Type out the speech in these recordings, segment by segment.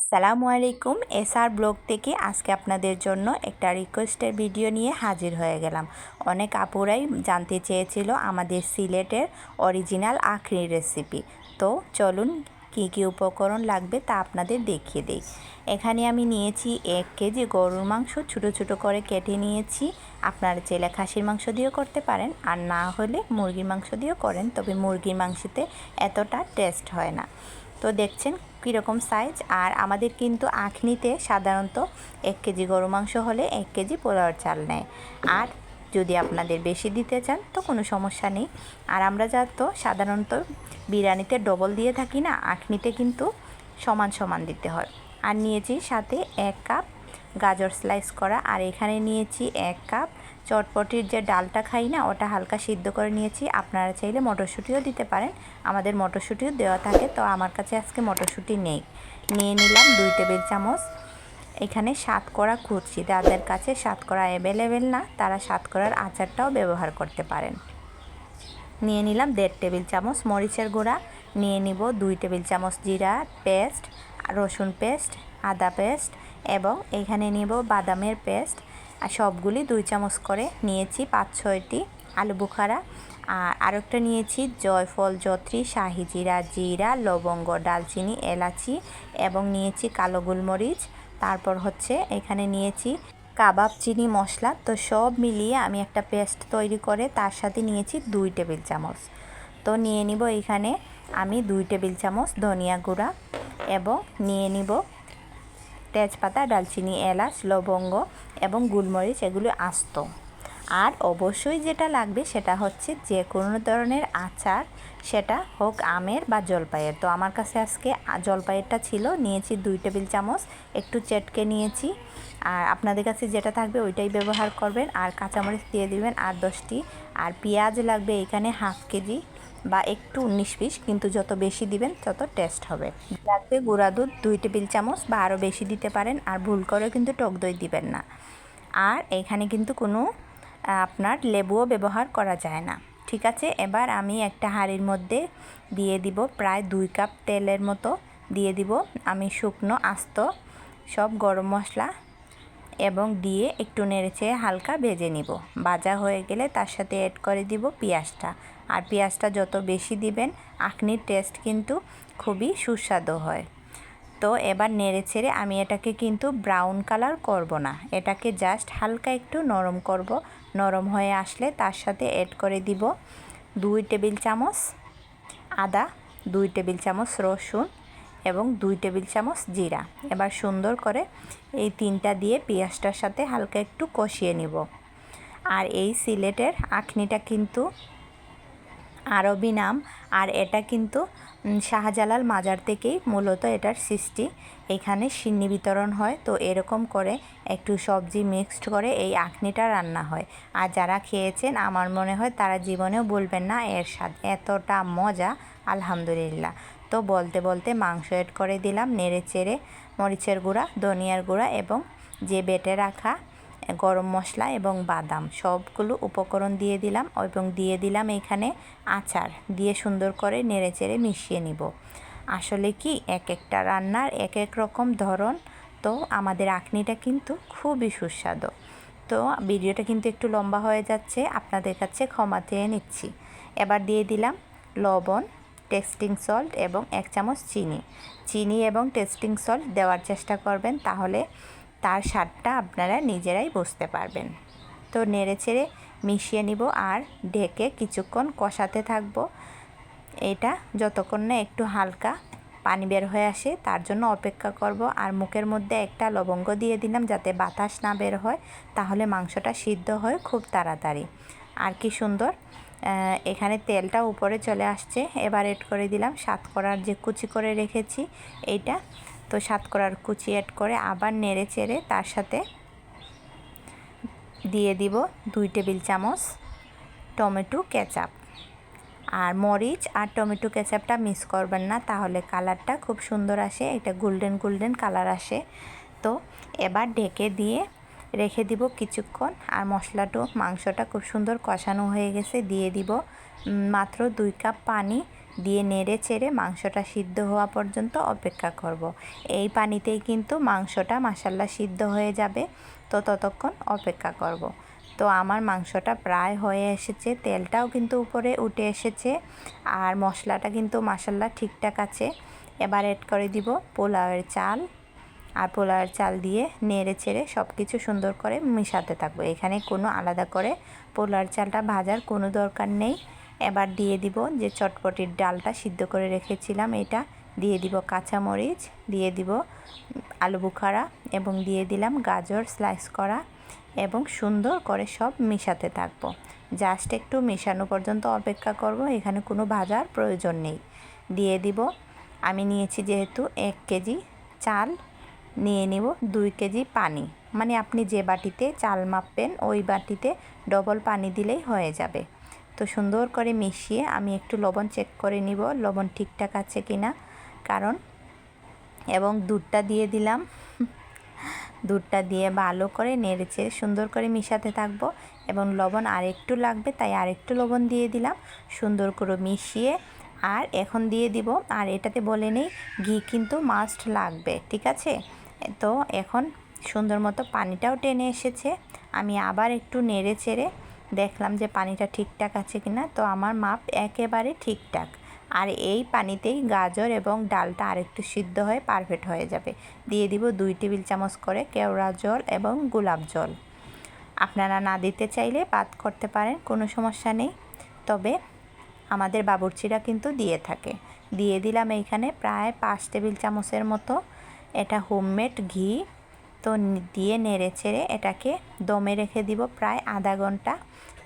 আসসালামু আলাইকুম SR blog থেকে আজকে আপনাদের জন্য একটা রিকোয়েস্টের ভিডিও নিয়ে হাজির হয়ে গেলাম। অনেক আপুরাই জানতে চেয়েছিল আমাদের সিলেটের অরিজিনাল আখরির রেসিপি তো চলুন কী কী উপকরণ লাগবে তা আপনাদের দেখিয়ে দিই। এখানে আমি নিয়েছি এক কেজি গরুর মাংস, ছোটো ছোটো করে কেটে নিয়েছি। আপনারা চেলে খাসির মাংস দিয়েও করতে পারেন, আর না হলে মুরগির মাংস দিয়েও করেন, তবে মুরগির মাংসতে এতটা টেস্ট হয় না। তো দেখছেন কীরকম সাইজ আর আমাদের কিন্তু আখনিতে সাধারণত এক কেজি গরু মাংস হলে এক কেজি পোলাওয়ার চাল নেয়। আর যদি আপনাদের বেশি দিতে চান, তো কোনো সমস্যা নেই। আর আমরা যা তো সাধারণত বিরিয়ানিতে ডবল দিয়ে থাকি না, আখনিতে কিন্তু সমান সমান দিতে হয়। আর নিয়েছি সাথে এক কাপ গাজর স্লাইস করা, আর এখানে নিয়েছি এক কাপ চটপটির যে ডালটা খাই না, ওটা হালকা সিদ্ধ করে নিয়েছি। আপনারা চাইলে মটরশুঁটিও দিতে পারেন। আমাদের মটরশুঁটিও দেওয়া থাকে, তো আমার কাছে আজকে মটরশুঁটি নেই। নিয়ে নিলাম দুই টেবিল চামচ। এখানে করা কুচি, যাদের কাছে করা অ্যাভেলেবেল না, তারা করার আচারটাও ব্যবহার করতে পারেন। নিয়ে নিলাম দেড় টেবিল চামচ মরিচের গুঁড়া। নিয়ে নিব দুই টেবিল চামচ জিরা পেস্ট, রসুন পেস্ট, আদা পেস্ট, এবং এখানে নিব বাদামের পেস্ট। আর সবগুলি দুই চামচ করে নিয়েছি, পাঁচ ছয়টি আলু বুখারা। আর আরেকটা নিয়েছি, জয়ফল, জত্রি, শাহি জিরা জিরা, লবঙ্গ, ডালচিনি, এলাচি এবং নিয়েছি কালো গোলমরিচ। তারপর হচ্ছে এখানে নিয়েছি কাবাব, চিনি, মশলা। তো সব মিলিয়ে আমি একটা পেস্ট তৈরি করে তার সাথে নিয়েছি দুই টেবিল চামচ। তো নিয়ে নিব এখানে আমি দুই টেবিল চামচ ধনিয়া গুঁড়া এবং নিয়ে নিব তেজপাতা, ডালচিনি, এলাচ, লবঙ্গ এবং গুলমরিচ, এগুলো আস্ত। আর অবশ্যই যেটা লাগবে সেটা হচ্ছে যে কোনো ধরনের আচার, সেটা হোক আমের বা জলপাইয়ের। তো আমার কাছে আজকে জলপাইয়েরটা ছিল, নিয়েছি দুই টেবিল চামচ, একটু চেটকে নিয়েছি। আর আপনাদের কাছে যেটা থাকবে ওইটাই ব্যবহার করবেন। আর কাঁচামরিচ দিয়ে দিবেন আর দশটি। আর পেঁয়াজ লাগবে এখানে হাফ কেজি। বা একটু উনিশ পিস, কিন্তু যত বেশি দিবেন তত টেস্ট হবে। লাগবে গুঁড়া দুধ, দুই টেবিল চামচ বা আরও বেশি দিতে পারেন, আর ভুল করেও কিন্তু টক দই দিবেন না। আর এখানে কিন্তু কোনো আপনার লেবুও ব্যবহার করা যায় না। ঠিক আছে, এবার আমি একটা হাঁড়ির মধ্যে দিয়ে দিব প্রায় দুই কাপ তেলের মতো, দিয়ে দিব আমি শুকনো আস্ত সব গরম মশলা এবং দিয়ে একটু নেড়েছে হালকা ভেজে নিব। ভাজা হয়ে গেলে তার সাথে অ্যাড করে দিব পেঁয়াজটা। আর পেঁয়াজটা যত বেশি দিবেন, আখনির টেস্ট কিন্তু খুবই সুস্বাদু হয়। তো এবার নেড়ে ছেড়ে আমি এটাকে কিন্তু ব্রাউন কালার করব না। এটাকে জাস্ট হালকা একটু নরম করব। নরম হয়ে আসলে তার সাথে অ্যাড করে দিব দুই টেবিল চামচ আদা, দুই টেবিল চামচ রসুন এবং দুই টেবিল চামচ জিরা। এবার সুন্দর করে এই তিনটা দিয়ে পেঁয়াজটার সাথে হালকা একটু কষিয়ে নিব। আর এই সিলেটের আখনিটা কিন্তু আরবি নাম, আর এটা কিন্তু শাহজালাল মাজার থেকেই মূলত এটার সৃষ্টি। এখানে সিন্নি বিতরণ হয়, তো এরকম করে একটু সবজি মিক্সড করে এই আখনিটা রান্না হয়। আর যারা খেয়েছেন, আমার মনে হয় তারা জীবনেও বলবেন না, এর স্বাদ এতটা মজা, আলহামদুলিল্লাহ। তো বলতে বলতে মাংস এড করে দিলাম, নেড়ে চেড়ে মরিচের গুঁড়া, ধনিয়ার গুঁড়া এবং যে বেটে রাখা গরম মশলা এবং বাদাম সবগুলো উপকরণ দিয়ে দিলাম এবং দিয়ে দিলাম এখানে আচার। দিয়ে সুন্দর করে নেড়ে চেড়ে মিশিয়ে নিব। আসলে কি এক একটা রান্নার এক এক রকম ধরন, তো আমাদের আখনিটা কিন্তু খুবই সুস্বাদু। তো ভিডিওটা কিন্তু একটু লম্বা হয়ে যাচ্ছে, আপনাদের কাছে ক্ষমা চেয়ে নিচ্ছি। এবার দিয়ে দিলাম লবণ টেস্টিং সল্ট এবং এক চামচ চিনি। চিনি এবং টেস্টিং সল্ট দেওয়ার চেষ্টা করবেন, তাহলে তার স্বাদটা আপনারা নিজেরাই বুঝতে পারবেন। তো নেড়ে ছেড়ে মিশিয়ে নিব আর ঢেকে কিছুক্ষণ কষাতে থাকব। এটা যতক্ষণ না একটু হালকা পানি বের হয়ে আসে, তার জন্য অপেক্ষা করব আর মুখের মধ্যে একটা লবঙ্গ দিয়ে দিলাম যাতে বাতাস না বের হয়, তাহলে মাংসটা সিদ্ধ হয় খুব তাড়াতাড়ি। আর কি সুন্দর এখানে তেলটা উপরে চলে আসছে। এবার এড করে দিলাম সাত করার যে কুচি করে রেখেছি, এইটা। তো সাত করার কুচি অ্যাড করে আবার নেড়ে চেড়ে তার সাথে দিয়ে দিব দুই টেবিল চামচ টমেটো কেচাপ। আর মরিচ আর টমেটো কেচাপটা মিক্স করবেন না, তাহলে কালারটা খুব সুন্দর আসে, এটা গোল্ডেন গোল্ডেন কালার আসে। তো এবার ঢেকে দিয়ে রেখে দিব কিছুক্ষণ। আর মশলাটা, মাংসটা খুব সুন্দর কষানো হয়ে গেছে, দিয়ে দিব মাত্র দুই কাপ পানি। দিয়ে নেড়ে চেড়ে মাংসটা সিদ্ধ হওয়া পর্যন্ত অপেক্ষা করব। এই পানিতেই কিন্তু মাংসটা মাসাল্লা সিদ্ধ হয়ে যাবে। তো ততক্ষণ অপেক্ষা করব। তো আমার মাংসটা প্রায় হয়ে এসেছে, তেলটাও কিন্তু উপরে উঠে এসেছে, আর মশলাটা কিন্তু মাসাল্লা ঠিকঠাক আছে। এবার অ্যাড করে দিব পোলাওয়ের চাল। আর পোলাওয়ের চাল দিয়ে নেড়ে ছেড়ে সব কিছু সুন্দর করে মিশাতে থাকব। এখানে কোনো আলাদা করে পোলাওয়ের চালটা ভাজার কোনো দরকার নেই। এবার দিয়ে দিব যে চটপটির ডালটা সিদ্ধ করে রেখেছিলাম এটা। দিয়ে দিব কাঁচামরিচ, দিয়ে দিব আলু বুখারা এবং দিয়ে দিলাম গাজর স্লাইস করা এবং সুন্দর করে সব মিশাতে থাকব। জাস্ট একটু মেশানো পর্যন্ত অপেক্ষা করব, এখানে কোনো ভাজার প্রয়োজন নেই। দিয়ে দিব, আমি নিয়েছি যেহেতু এক কেজি চাল। নিয়ে নিব দুই কেজি পানি। মানে আপনি যে বাটিতে চাল মাপবেন, ওই বাটিতে ডবল পানি দিলেই হয়ে যাবে। তো সুন্দর করে মিশিয়ে আমি একটু লবণ চেক করে নিব, লবণ ঠিকঠাক আছে কি না কারণ, এবং দুধটা দিয়ে দিলাম। দুধটা দিয়ে ভালো করে নেড়েছে সুন্দর করে মিশাতে থাকব। এবং লবণ আরেকটু লাগবে, তাই আরেকটু লবণ দিয়ে দিলাম। সুন্দর করে মিশিয়ে আর এখন দিয়ে দিব। আর এটাতে বলে নেই, ঘি কিন্তু মাস্ট লাগবে, ঠিক আছে? তো এখন সুন্দর মতো পানিটাও টেনে এসেছে। আমি আবার একটু নেড়ে চেড়ে দেখলাম যে পানিটা ঠিকঠাক আছে কিনা। তো আমার মাপ একেবারে ঠিকঠাক। আর এই পানিতেই গাজর এবং ডালটা আরেকটু সিদ্ধ হয়ে পারফেক্ট হয়ে যাবে। দিয়ে দিব দুই টেবিল চামচ করে কেওড়া জল এবং গোলাপ জল। আপনারা না দিতে চাইলে বাদ করতে পারেন, কোনো সমস্যা নেই। তবে আমাদের বাবুর্চিরা কিন্তু দিয়ে থাকে। দিয়ে দিলাম এইখানে প্রায় পাঁচ টেবিল চামচের মতো এটা হোমমেড ঘি। তো দিয়ে নেড়ে ছেড়ে এটাকে দমে রেখে দিব প্রায় আধা ঘণ্টা।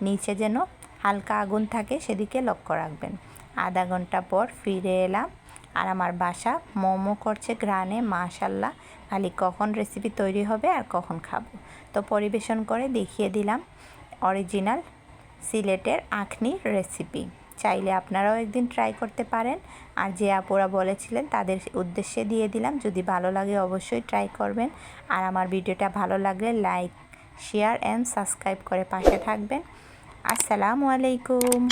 নিচে যেন হালকা আগুন থাকে সেদিকে লক্ষ্য রাখবেন। আধা ঘণ্টা পর ফিরে এলাম। আর আমার বাসা মোমো করছে গ্রানে মাশাল্লাহ। খালি কখন রেসিপি তৈরি হবে আর কখন খাব। তো পরিবেশন করে দেখিয়ে দিলাম। অরিজিনাল সিলেটের আখনির রেসিপি চাইলে আপনারাও একদিন ট্রাই করতে পারেন। আর যে আপুরা বলেছিলেন, তাদের উদ্দেশ্যে দিয়ে দিলাম। যদি ভালো লাগে অবশ্যই ট্রাই করবেন। আর আমার ভিডিওটা ভালো লাগলে লাইক শেয়ার অ্যান্ড সাবস্ক্রাইব করে পাশে থাকবেন। আসসালামু আলাইকুম।